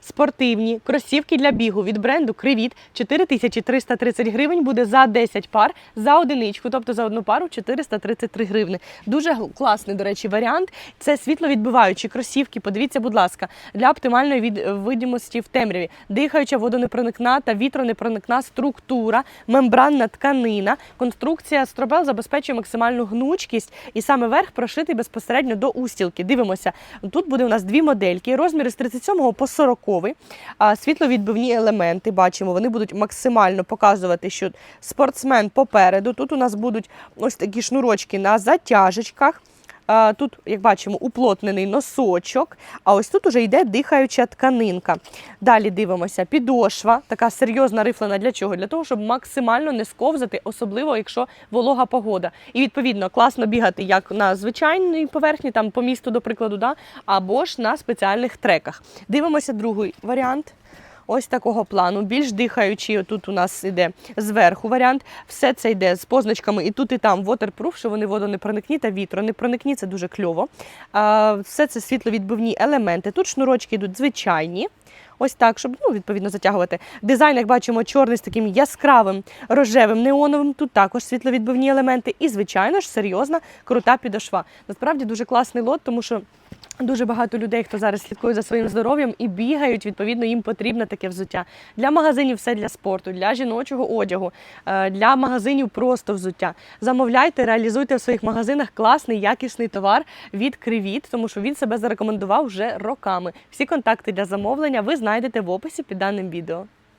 спортивні кросівки для бігу від бренду Кривіт 4330 гривень буде за 10 пар за одиничку, тобто за одну пару 433 гривни. Дуже класний, до речі, варіант. Це світловідбиваючі кросівки. Подивіться, будь ласка, для оптимальної від видимості в темряві, дихаюча водонепроникна та вітронепроникна структура, мембранна тканина. Конструкція стробел забезпечує максимальну гнучкість, і саме верх прошитий безпосередньо до устілки. Дивимося, тут буде у нас дві модельки, розміри з 37 по 40. А, Світловідбивні елементи бачимо, вони будуть максимально показувати, що спортсмен попереду. Тут у нас будуть ось такі шнурочки на затяжечках. Тут, як бачимо, уплотнений носочок, а ось тут уже йде дихаюча тканинка. Далі дивимося, підошва, така серйозна рифлена. Для чого? Для того, щоб максимально не сковзати, особливо якщо волога погода. І відповідно класно бігати як на звичайній поверхні, там по місту, до прикладу, да? або ж на спеціальних треках. Дивимося другий варіант. Ось такого плану, більш дихаючий. Тут у нас іде зверху варіант. Все це йде з позначками і тут, і там waterproof, що вони водонепроникні та вітронепроникні, це дуже кльово. Все це світловідбивні елементи. Тут шнурочки йдуть звичайні. Ось так, щоб ну, відповідно затягувати. Дизайн, як бачимо, чорний з таким яскравим рожевим неоновим. Тут також світловідбивні елементи. І, звичайно ж, серйозна, крута підошва. Насправді дуже класний лот, тому що. Дуже багато людей, хто зараз слідкує за своїм здоров'ям і бігають, відповідно, їм потрібне таке взуття. Для магазинів все для спорту, для жіночого одягу, е, для магазинів просто взуття. Замовляйте, реалізуйте в своїх магазинах класний, якісний товар від Кривіт, тому що він себе зарекомендував вже роками. Всі контакти для замовлення ви знайдете в описі під даним відео.